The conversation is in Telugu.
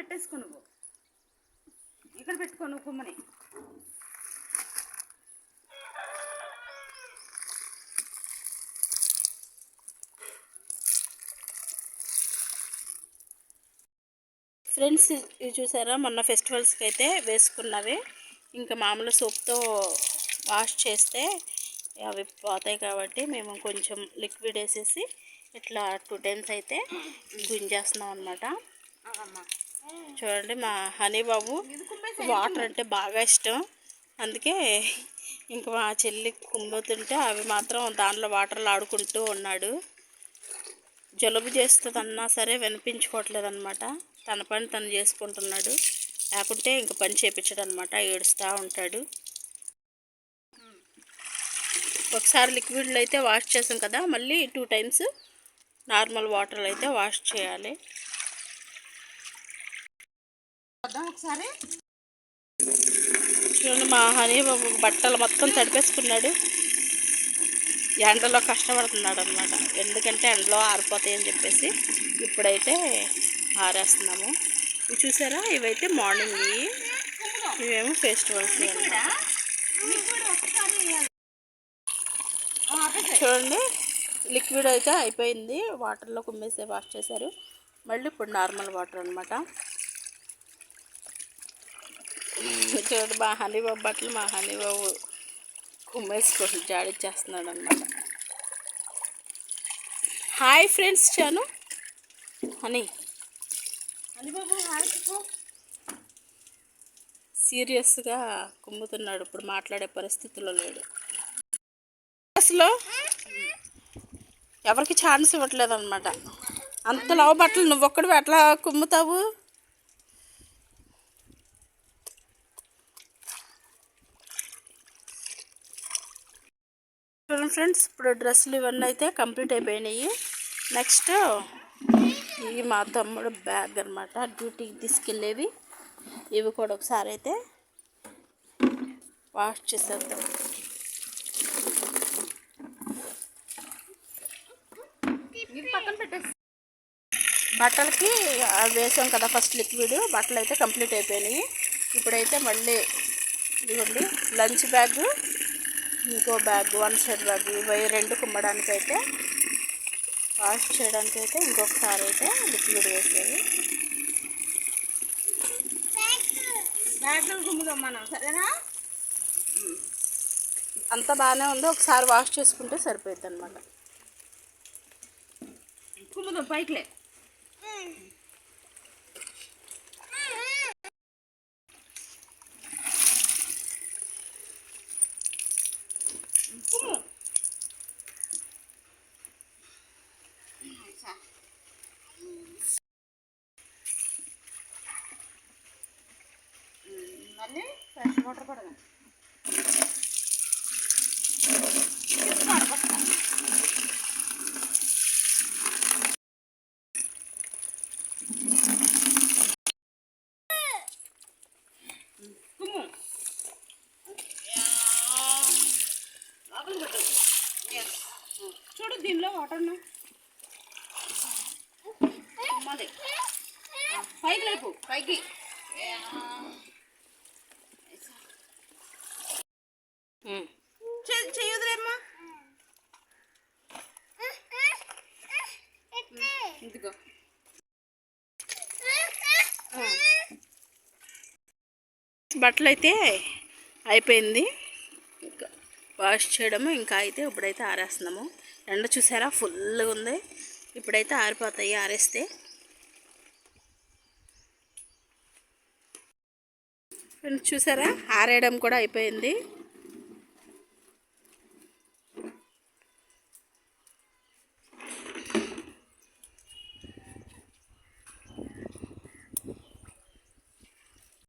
పెట్టేసుకో నువ్వు. ఇక్కడ పెట్టుకో నువ్వు కుమ్మని. ఫ్రెండ్స్ ఇవి చూసారా? మొన్న ఫెస్టివల్స్కి అయితే వేసుకున్నవి. ఇంకా మామూలు సోప్తో వాష్ చేస్తే అవి పోతాయి కాబట్టి మేము కొంచెం లిక్విడ్ వేసేసి ఇట్లా టూ టైమ్స్ అయితే గుంజేస్తున్నాం అనమాట చూడండి మా హనీ బాబు వాటర్ అంటే బాగా ఇష్టం. అందుకే ఇంక మా చెల్లి కుంభతుంటే అవి మాత్రం దాంట్లో వాటర్లో ఆడుకుంటూ ఉన్నాడు. జలుబు చేస్తుందన్నా సరే వినిపించుకోవట్లేదు అనమాట తన పని తను చేసుకుంటున్నాడు. లేకుంటే ఇంక పని చేపించడం అనమాట ఏడుస్తూ ఉంటాడు. ఒకసారి లిక్విడ్లో అయితే వాష్ చేసాం కదా మళ్ళీ టూ టైమ్స్ నార్మల్ వాటర్లో అయితే వాష్ చేయాలి. వద్దాం ఒకసారి. చూడండి మా హనీ బాబు బట్టలు మొత్తం తడిపేసుకున్నాడు. ఎండలో కష్టపడుతున్నాడు అనమాట ఎందుకంటే ఎండలో ఆరిపోతాయి అని చెప్పేసి ఇప్పుడైతే ఆరేస్తున్నాము. ఇవి చూసారా? ఇవైతే మార్నింగ్ ఇవేమో ఫెస్టివల్స్. చూడండి లిక్విడ్ అయితే అయిపోయింది. వాటర్లో కుమ్మేసి వాష్ చేశారు. మళ్ళీ ఇప్పుడు నార్మల్ వాటర్ అనమాట చూడండి మా హనీ బాబు బట్టలు మా హనీ బాబు కుమ్మేసుకొని జాడిచ్చేస్తున్నాడు అనమాట hi friends Chanu. Honey. Hi సీరియస్గా కుమ్ముతున్నాడు ఇప్పుడు మాట్లాడే పరిస్థితిలో లేడు. అసలు ఎవరికి ఛాన్స్ ఇవ్వట్లేదు అనమాట అంత లావు బట్టలు నువ్వు ఒక్కడు ఎట్లా కుమ్ముతావు? చూడండి ఫ్రెండ్స్ ఇప్పుడు డ్రెస్సులు ఇవన్నీ అయితే కంప్లీట్ అయిపోయినాయి. నెక్స్ట్ ఇవి మా తమ్ముడు బ్యాగ్ అనమాట డ్యూటీకి తీసుకెళ్ళేవి ఇవి కూడా ఒకసారి అయితే వాష్ చేసేద్దాం. బట్టలకి అవి వేసాం కదా ఫస్ట్ లిక్విడ్ బట్టలు అయితే కంప్లీట్ అయిపోయినాయి. ఇప్పుడైతే మళ్ళీ ఇదిగోండి లంచ్ బ్యాగ్. ఇంకో బ్యాగ్ వన్ సైడ్ బ్యాగ్ ఇవి రెండు కుమ్మడానికి అయితే వాష్ చేయడానికి అయితే ఇంకొకసారి అయితే లిక్విడ్ వేసేది బ్యాగులు గుమ్ముదాం మనం సరేనా? అంత బాగానే ఉంది ఒకసారి వాష్ చేసుకుంటే సరిపోద్ది అనమాట కుమ్ముదాం పైకిలే మళ్ళీ ఫ్రెష్ వాటర్ పడదాం చూడు దీనిలో వాటర్ పైకి లేపు పైకి. ఇదిగో. బట్టలు అయితే అయిపోయింది. ఇంకా వాష్ చేయడము ఇంకా అయితే ఇప్పుడైతే ఆరేస్తున్నాము. ఎండ చూసారా? ఫుల్గా ఉంది. ఇప్పుడైతే ఆరిపోతాయి ఆరేస్తే. ఫ్రెండ్స్ చూసారా? ఆరేయడం కూడా అయిపోయింది.